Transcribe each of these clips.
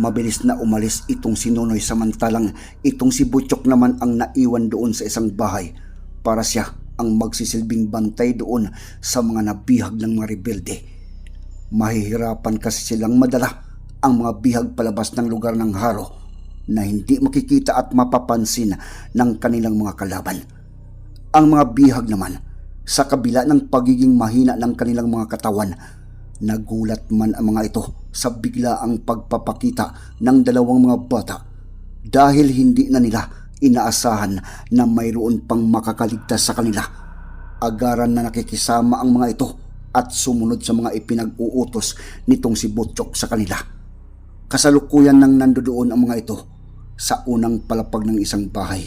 mabilis na umalis itong si Nonoy samantalang itong si Butchok naman ang naiwan doon sa isang bahay para siya ang magsisilbing bantay doon sa mga nabihag ng mga rebelde. Mahihirapan kasi silang madala ang mga bihag palabas ng lugar ng haro na hindi makikita at mapapansin ng kanilang mga kalaban. Ang mga bihag naman, sa kabila ng pagiging mahina ng kanilang mga katawan, nagulat man ang mga ito sa biglaang pagpapakita ng dalawang mga bata dahil hindi na nila inaasahan na mayroon pang makakaligtas sa kanila. Agaran na nakikisama ang mga ito at sumunod sa mga ipinag-uutos nitong si Butchok sa kanila. Kasalukuyan nang nandoon ang mga ito sa unang palapag ng isang bahay.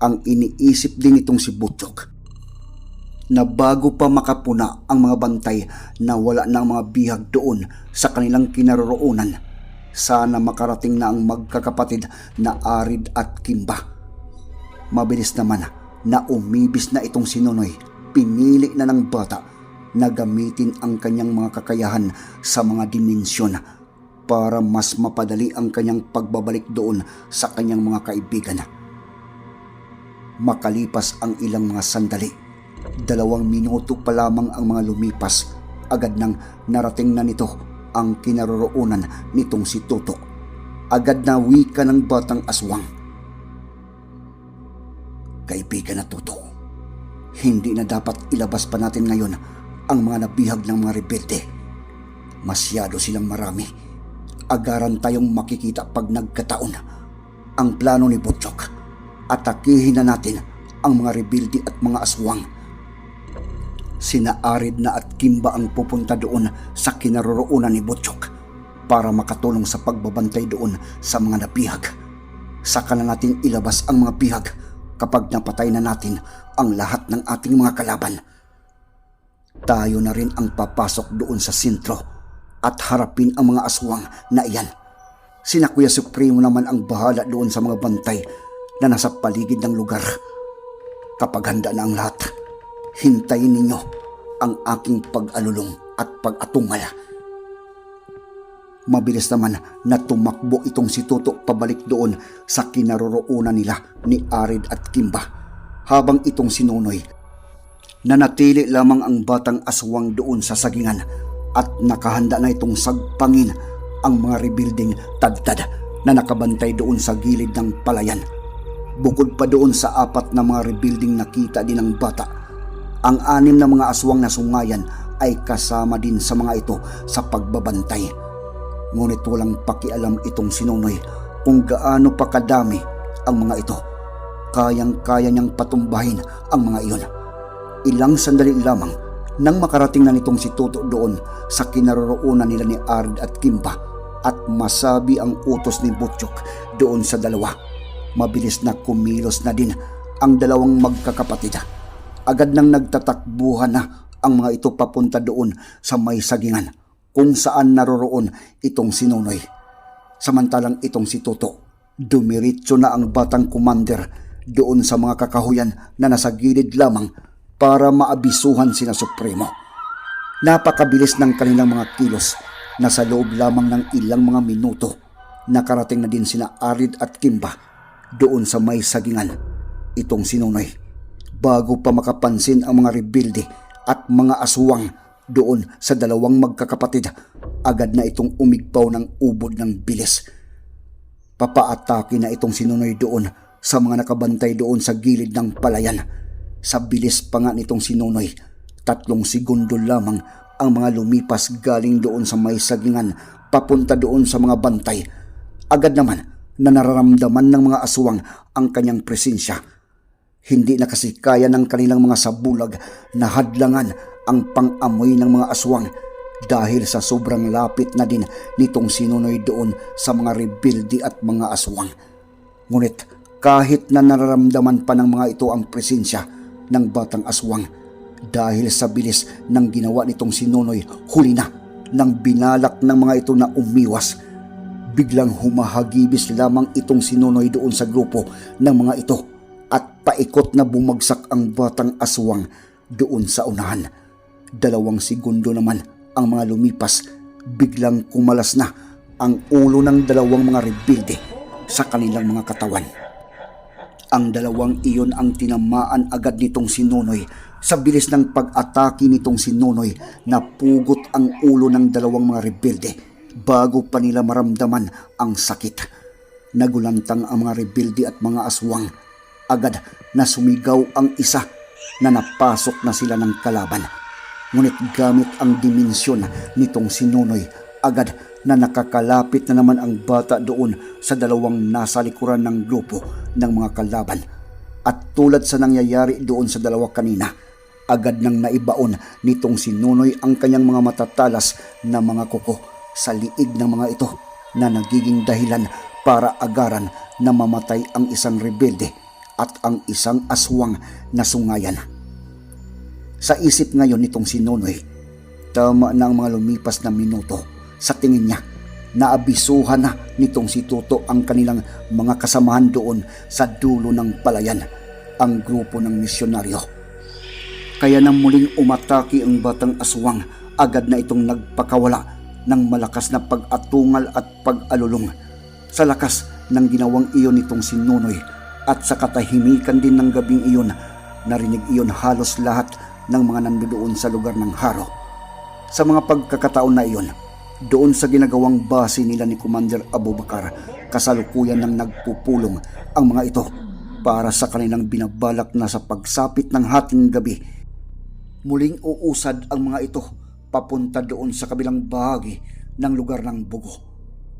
Ang iniisip din itong si Butchok na bago pa makapuna ang mga bantay na wala ang mga bihag doon sa kanilang kinaroroonan, sana makarating na ang magkakapatid na Arid at Kimba. Mabilis naman na umibis na itong sinunoy, pinili na ng bata na gamitin ang kanyang mga kakayahan sa mga dimensyon para mas mapadali ang kanyang pagbabalik doon sa kanyang mga kaibigan. Makalipas ang ilang mga sandali, dalawang minuto pa lamang ang mga lumipas, agad nang narating na nito ang kinaroroonan nitong si Toto. Agad na wika ng batang aswang. Kaibigan na Toto, hindi na dapat ilabas pa natin ngayon ang mga nabihag ng mga rebelde. Masyado silang marami. Agaran tayong makikita pag nagkataon. Ang plano ni Butchok, atakihin na natin ang mga rebelde at mga aswang Sina Arid na at Kimba ang pupunta doon sa kinaroroonan ni Butchok para makatulong sa pagbabantay doon sa mga napihag. Saka na natin ilabas ang mga pihag kapag napatay na natin ang lahat ng ating mga kalaban. Tayo na rin ang papasok doon sa sentro at harapin ang mga aswang na iyan. Sina Kuya Supremo naman ang bahala doon sa mga bantay na nasa paligid ng lugar. Kapag handa na ang lahat, hintayin ninyo ang aking pag-alulong at pag-atungal. Mabilis naman na tumakbo itong si Toto pabalik doon sa kinaroroonan nila ni Arid at Kimba habang itong si Nonoy nanatili lamang ang batang aswang doon sa sagingan at nakahanda na itong sagpangin ang mga rebuilding tadtad na nakabantay doon sa gilid ng palayan. Bukod pa doon sa apat na mga rebuilding nakita din ng bata, ang anim na mga aswang na sungayan ay kasama din sa mga ito sa pagbabantay. Ngunit walang pakialam itong sinunoy kung gaano pa kadami ang mga ito. Kayang-kaya niyang patumbahin ang mga iyon. Ilang sandali lamang nang makarating na nitong si Toto doon sa kinaroroonan nila ni Ard at Kimba at masabi ang utos ni Butchok doon sa dalawa. Mabilis na kumilos na din ang dalawang magkakapatid. Agad nang nagtatakbuhan na ang mga ito papunta doon sa may sagingan kung saan naroroon itong sinunoy. Samantalang itong si Toto, dumiritso na ang batang commander doon sa mga kakahuyan na nasa gilid lamang para maabisuhan sina Supremo. Napakabilis ng kanilang mga kilos na sa loob lamang ng ilang mga minuto nakarating na din sina Arid at Kimba doon sa may sagingan itong sinunoy. Bago pa makapansin ang mga rebelde at mga aswang doon sa dalawang magkakapatid, agad na itong umigpaw ng ubod ng bilis. Papaatake na itong sinunoy doon sa mga nakabantay doon sa gilid ng palayan. Sa bilis pa nga nitong sinunoy, tatlong segundo lamang ang mga lumipas galing doon sa may sagingan papunta doon sa mga bantay. Agad naman na nararamdaman ng mga aswang ang kanyang presensya. Hindi na kasi kaya ng kanilang mga sabulag na hadlangan ang pang-amoy ng mga aswang dahil sa sobrang lapit na din nitong sinunoy doon sa mga rebildi at mga aswang. Ngunit kahit na nararamdaman pa ng mga ito ang presensya ng batang aswang dahil sa bilis ng ginawa nitong sinunoy huli na nang binalak ng mga ito na umiwas. Biglang humahagibis lamang itong sinunoy doon sa grupo ng mga ito paikot na bumagsak ang batang aswang doon sa unahan. Dalawang segundo naman ang mga lumipas, biglang kumalas na ang ulo ng dalawang mga rebilde sa kanilang mga katawan. Ang dalawang iyon ang tinamaan agad nitong sinunoy sa bilis ng pag-atake nitong sinunoy na pugot ang ulo ng dalawang mga rebelde bago pa nila maramdaman ang sakit. Nagulantang ang mga rebelde at mga aswang. Agad na sumigaw ang isa na napasok na sila ng kalaban. Ngunit gamit ang dimensyon nitong sinunoy, agad na nakakalapit na naman ang bata doon sa dalawang nasa likuran ng grupo ng mga kalaban. At tulad sa nangyayari doon sa dalawa kanina, agad nang naibaon nitong sinunoy ang kanyang mga matatalas na mga kuko sa liig ng mga ito na nagiging dahilan para agaran na mamatay ang isang rebelde at ang isang aswang na sungayan. Sa isip ngayon nitong sinunoy, tama na ang mga lumipas na minuto sa tingin niya naabisuhan na nitong si Tuto ang kanilang mga kasamahan doon sa dulo ng palayan, ang grupo ng misyonaryo. Kaya nang muling umatake ang batang aswang, agad na itong nagpakawala ng malakas na pag-atungal at pag-alulong. Sa lakas ng ginawang iyon nitong sinunoy at sa katahimikan din ng gabing iyon, narinig iyon halos lahat ng mga nandoon sa lugar ng haro. Sa mga pagkakataon na iyon, doon sa ginagawang base nila ni Commander Abubakar, kasalukuyan ng nagpupulong ang mga ito para sa kanilang binabalak na sa pagsapit ng hating gabi. Muling uusad ang mga ito papunta doon sa kabilang bahagi ng lugar ng Bugo.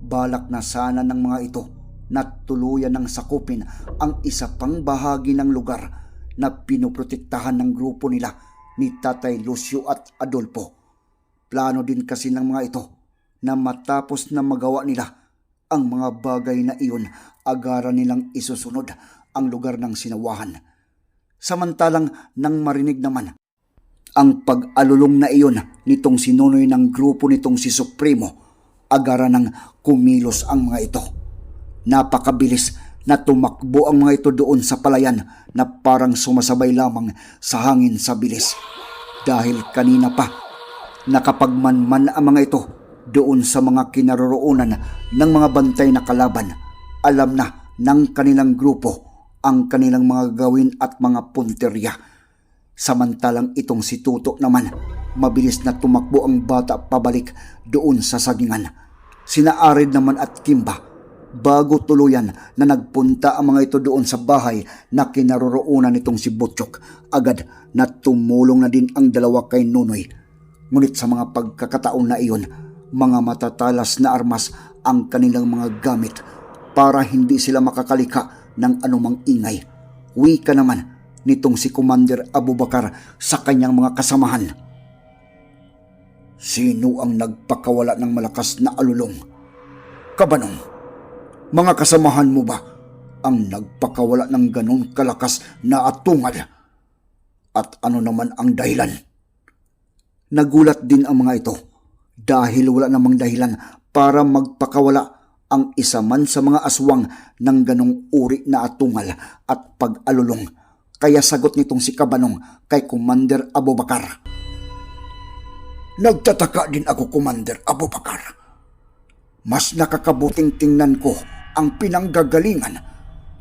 Balak na sana ng mga ito na tuluyan ng sakupin ang isa pang bahagi ng lugar na pinoprotektahan ng grupo nila ni Tatay Lucio at Adolfo. Plano din kasi ng mga ito na matapos na magawa nila ang mga bagay na iyon, agaran nilang isusunod ang lugar ng sinawahan. Samantalang nang marinig naman ang pag-alulong na iyon nitong sinunoy ng grupo nitong si Supremo, agaran ng kumilos ang mga ito. Napakabilis na tumakbo ang mga ito doon sa palayan na parang sumasabay lamang sa hangin sa bilis. Dahil kanina pa, nakapagmanman ang mga ito doon sa mga kinaroroonan ng mga bantay na kalaban. Alam na ng kanilang grupo ang kanilang mga gawin at mga punterya. Samantalang itong si Tuto naman, mabilis na tumakbo ang bata pabalik doon sa sagingan. Sina Arid naman at Kimba, bago tuluyan na nagpunta ang mga ito doon sa bahay na kinaroroonan nitong si Butchok, agad na tumulong na din ang dalawa kay Nunoy. Ngunit sa mga pagkakataon na iyon, mga matatalas na armas ang kanilang mga gamit para hindi sila makakalika ng anumang ingay. Wika naman nitong si Commander Abubakar sa kanyang mga kasamahan. Sino ang nagpakawala ng malakas na alulong? Kabanong, mga kasamahan mo ba ang nagpakawala ng ganong kalakas na atungal? At ano naman ang dahilan? Nagulat din ang mga ito dahil wala namang dahilan para magpakawala ang isa man sa mga aswang ng ganong uri na atungal at pag-alulong. Kaya sagot nitong si Kabanong kay Commander Abubakar. Nagtataka din ako, Commander Abubakar. Mas nakakabuting tingnan ko ang pinanggagalingan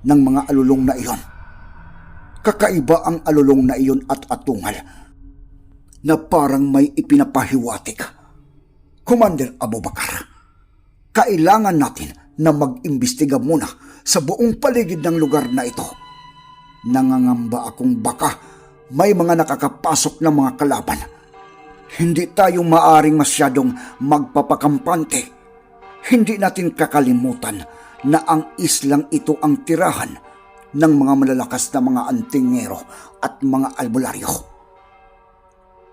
ng mga alulong na iyon. Kakaiba ang alulong na iyon at atungal na parang may ipinapahiwatig. Commander Abubakar, kailangan natin na mag-imbestiga muna sa buong paligid ng lugar na ito. Nangangamba akong baka may mga nakakapasok na mga kalaban. Hindi tayo maaring masyadong magpapakampante. Hindi natin kakalimutan na ang islang ito ang tirahan ng mga malalakas na mga antingero at mga albularyo.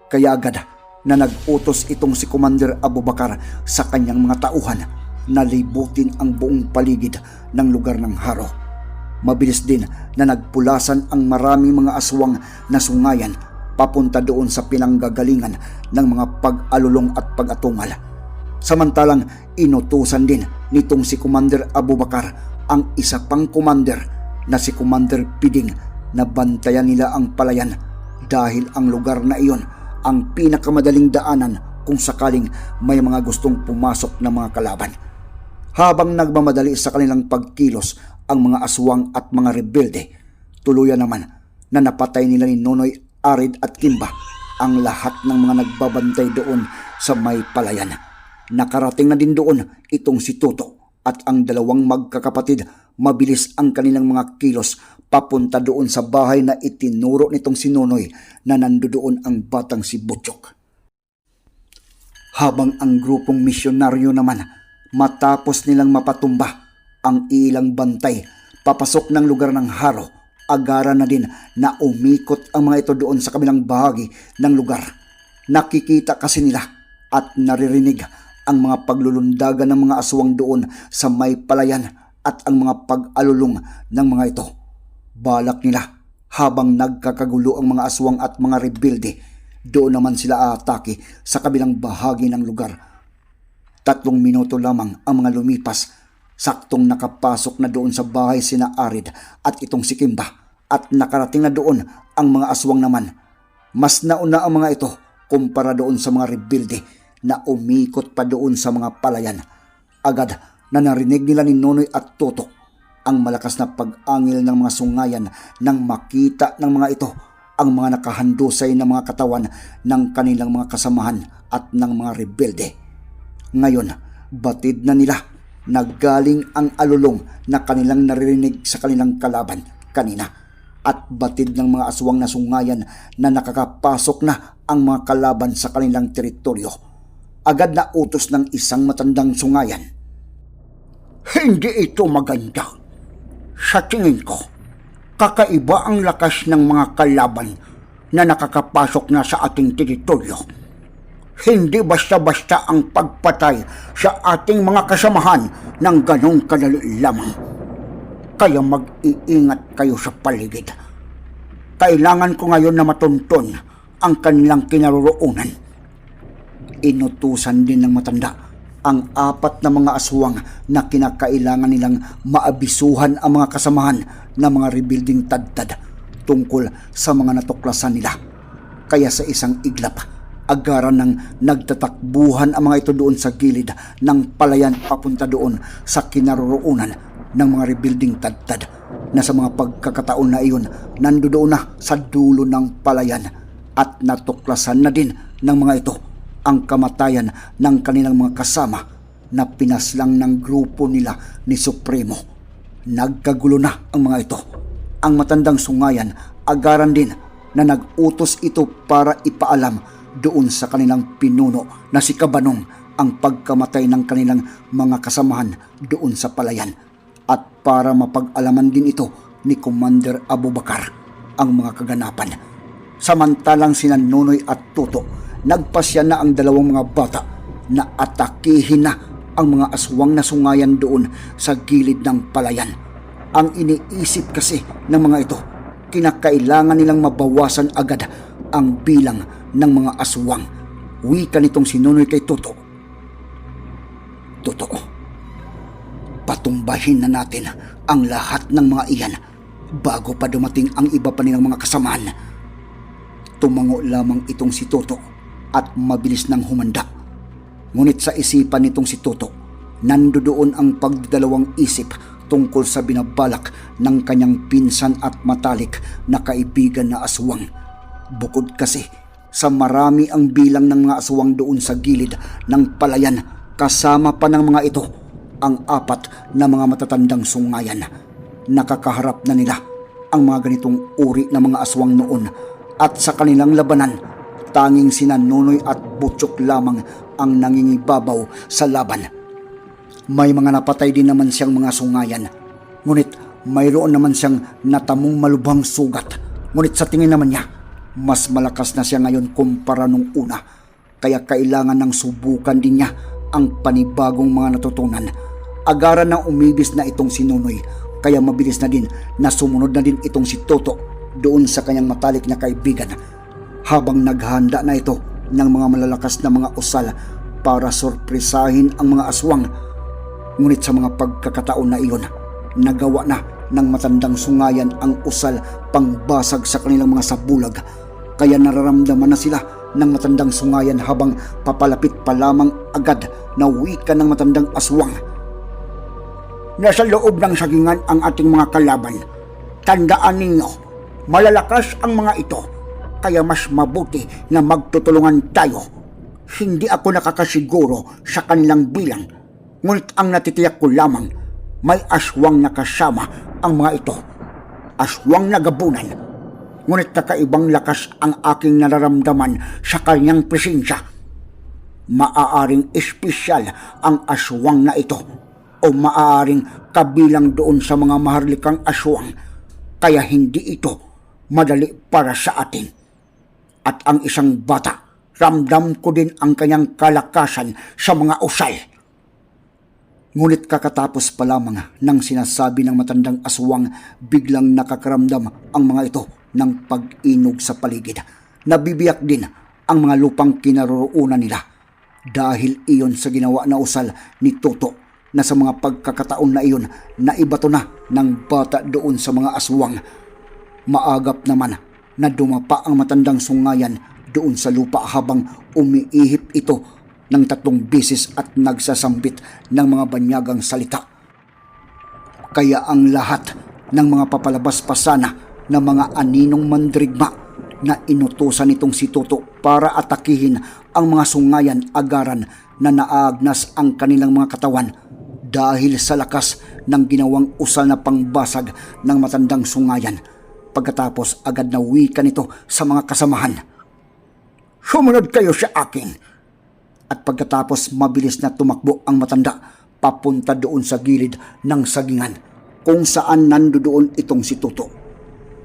Kaya agad na nag-utos itong si Commander Abubakar sa kanyang mga tauhan na libutin ang buong paligid ng lugar ng haro. Mabilis din na nagpulasan ang maraming mga aswang na sungayan papunta doon sa pinanggagalingan ng mga pag-alulong at pag-atungal. Samantalang inutusan din nitong si Commander Abubakar ang isa pang commander na si Commander Piding na bantayan nila ang palayan dahil ang lugar na iyon ang pinakamadaling daanan kung sakaling may mga gustong pumasok na mga kalaban. Habang nagmamadali sa kanilang pagkilos ang mga aswang at mga rebelde, tuluyan naman na napatay nila ni Nonoy, Arid at Kimba ang lahat ng mga nagbabantay doon sa may palayan. Nakarating na din doon itong si Toto at ang dalawang magkakapatid mabilis ang kanilang mga kilos papunta doon sa bahay na itinuro nitong si Nonoy na nandoon ang batang si Butchok. Habang ang grupong misyonaryo naman matapos nilang mapatumba ang ilang bantay papasok ng lugar ng haro, agara na din na umikot ang mga ito doon sa kabilang bahagi ng lugar. Nakikita kasi nila at naririnig ang mga paglulundagan ng mga aswang doon sa may palayan at ang mga pag-alulong ng mga ito. Balak nila habang nagkakagulo ang mga aswang at mga rebelde, doon naman sila aatake sa kabilang bahagi ng lugar. Tatlong minuto lamang ang mga lumipas, saktong nakapasok na doon sa bahay sina Arid at itong si Kimba at nakarating na doon ang mga aswang naman. Mas nauna ang mga ito kumpara doon sa mga rebelde na umikot pa doon sa mga palayan. Agad na narinig nila ni Nonoy at Toto ang malakas na pag-angil ng mga sungayan nang makita ng mga ito ang mga nakahandusay na mga katawan ng kanilang mga kasamahan at ng mga rebelde. Ngayon, batid na nila naggaling ang alulong na kanilang naririnig sa kanilang kalaban kanina at batid ng mga aswang na sungayan na nakakapasok na ang mga kalaban sa kanilang teritoryo. Agad na utos ng isang matandang sungayan. Hindi ito maganda. Sa tingin ko, kakaiba ang lakas ng mga kalaban na nakakapasok na sa ating teritoryo. Hindi basta-basta ang pagpatay sa ating mga kasamahan ng ganong kadali lamang. Kaya mag-iingat kayo sa paligid. Kailangan ko ngayon na matunton ang kanilang kinaroroonan. Inutusan din ng matanda ang apat na mga aswang na kinakailangan nilang maabisuhan ang mga kasamahan ng mga rebuilding tadtad tungkol sa mga natuklasan nila. Kaya sa isang iglap, agaran ng nagtatakbuhan ang mga ito doon sa gilid ng palayan papunta doon sa kinaroroonan ng mga rebuilding tadtad na sa mga pagkakataon na iyon nandoon na sa dulo ng palayan at natuklasan na din ng mga ito ang kamatayan ng kanilang mga kasama na pinaslang ng grupo nila ni Supremo. Nagkagulo na ang mga ito. Ang matandang sungayan agaran din na nag-utos ito para ipaalam doon sa kanilang pinuno na si Kabanong ang pagkamatay ng kanilang mga kasamahan doon sa palayan at para mapag-alaman din ito ni Commander Abubakar ang mga kaganapan. Samantalang sina Nonoy at Tuto nagpasya na ang dalawang mga bata na atakihin na ang mga aswang na sungayan doon sa gilid ng palayan. Ang iniisip kasi ng mga ito, kinakailangan nilang mabawasan agad ang bilang ng mga aswang. Wika nitong sinunoy kay Toto. Totoo. Patumbahin na natin ang lahat ng mga iyan bago pa dumating ang iba pa nilang mga kasamahan. Tumango lamang itong si Toto at mabilis nang humanda. Ngunit sa isipan nitong si Toto, nandoon ang pagdadalawang isip tungkol sa binabalak ng kanyang pinsan at matalik na kaibigan na aswang. Bukod kasi sa marami ang bilang ng mga aswang doon sa gilid ng palayan kasama pa ng mga ito ang apat na mga matatandang sungayan. Nakakaharap na nila ang mga ganitong uri ng mga aswang noon at sa kanilang labanan, tanging sina Nonoy at Butchok lamang ang nangingibabaw sa laban. May mga napatay din naman siyang mga sungayan. Ngunit mayroon naman siyang natamong malubhang sugat. Ngunit sa tingin naman niya, mas malakas na siya ngayon kumpara nung una. Kaya kailangan ng subukan din niya ang panibagong mga natutunan. Agaran na umibis na itong si Nonoy, kaya mabilis na din na sumunod na din itong si Toto doon sa kanyang matalik na kaibigan. Habang naghanda na ito ng mga malalakas na mga usal para sorpresahin ang mga aswang. Ngunit sa mga pagkakataon na iyon, nagawa na ng matandang sungayan ang usal pangbasag sa kanilang mga sabulag. Kaya nararamdaman na sila ng matandang sungayan habang papalapit pa lamang agad na wika ng matandang aswang. Nasa loob ng sagingan ang ating mga kalaban. Tandaan ninyo, malalakas ang mga ito, kaya mas mabuti na magtutulungan tayo. Hindi ako nakakasiguro sa kanilang bilang, ngunit ang natitiyak ko lamang, may aswang na kasama ang mga ito. Aswang na. Ngunit kakaibang lakas ang aking nararamdaman sa kanyang presensya. Maaaring espesyal ang aswang na ito o maaaring kabilang doon sa mga maharlikang aswang kaya hindi ito madali para sa atin. At ang isang bata, ramdam ko din ang kanyang kalakasan sa mga usal. Ngunit kakatapos pa lamang ng sinasabi ng matandang aswang, biglang nakakaramdam ang mga ito ng pag-inog sa paligid. Nabibiyak din ang mga lupang kinaroroonan nila dahil iyon sa ginawa na usal ni Toto na sa mga pagkakataon na iyon na ibato na ng bata doon sa mga aswang. Maagap naman na dumapa ang matandang sungayan doon sa lupa habang umiihip ito ng tatlong bisis at nagsasambit ng mga banyagang salita. Kaya ang lahat ng mga papalabas pa sana ng mga aninong mandrigma na inutusan nitong si Toto para atakihin ang mga sungayan agaran na naagnas ang kanilang mga katawan dahil sa lakas ng ginawang usal na pangbasag ng matandang sungayan. Pagkatapos agad na wika nito sa mga kasamahan. Sumunod kayo sa akin at pagkatapos mabilis na tumakbo ang matanda papunta doon sa gilid ng sagingan kung saan nandoon itong si Toto.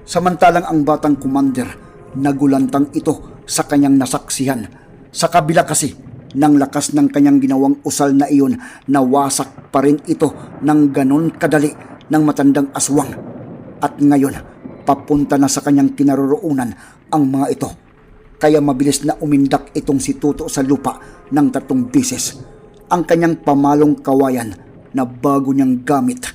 Samantalang ang batang commander nagulantang ito sa kanyang nasaksihan. Sa kabila kasi ng lakas ng kanyang ginawang usal na iyon nawasak pa rin ito ng ganon kadali ng matandang aswang. At ngayon, papunta na sa kanyang kinaroroonan ang mga ito kaya mabilis na umindak itong si Tuto sa lupa ng tatlong bisis. Ang kanyang pamalong kawayan na bago niyang gamit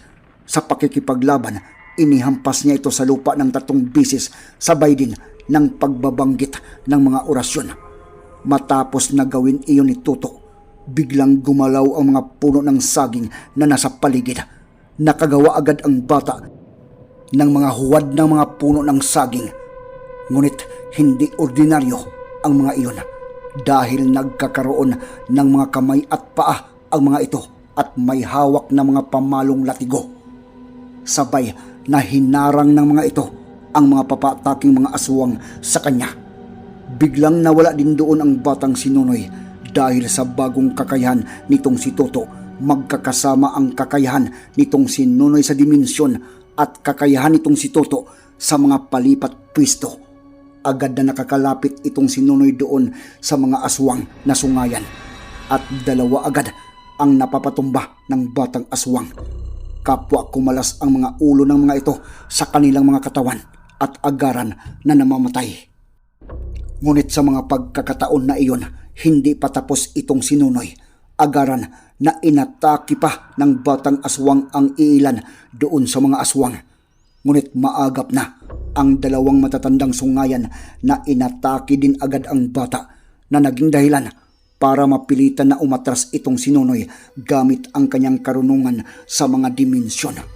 sa pakikipaglaban, inihampas niya ito sa lupa ng tatlong bisis sabay din ng pagbabanggit ng mga orasyon. Matapos na gawin iyon ni Tuto, biglang gumalaw ang mga puno ng saging na nasa paligid. Nakagawa agad ang bata ng mga huwad ng mga puno ng saging Ngunit hindi ordinaryo ang mga iyon dahil nagkakaroon ng mga kamay at paa ang mga ito at may hawak na mga pamalong latigo. Sabay na hinarang ng mga ito ang mga papataking mga aswang sa kanya. Biglang nawala din doon ang batang sinunoy dahil sa bagong kakayahan nitong si Toto magkakasama ang kakayahan nitong si Nunoy sa dimensyon at kakayahan nitong si Toto sa mga palipat pwisto agad na nakakalapit itong sinunoy doon sa mga aswang na sungayan at dalawa agad ang napapatumba ng batang aswang. Kapwa kumalas ang mga ulo ng mga ito sa kanilang mga katawan at agaran na namamatay. Ngunit sa mga pagkakataon na iyon, hindi pa tapos itong sinunoy. Agaran na inataki pa ng batang aswang ang iilan doon sa mga aswang. Ngunit maagap na ang dalawang matatandang sungayan na inatake din agad ang bata na naging dahilan para mapilitan na umatras itong sinunoy gamit ang kanyang karunungan sa mga dimensyon.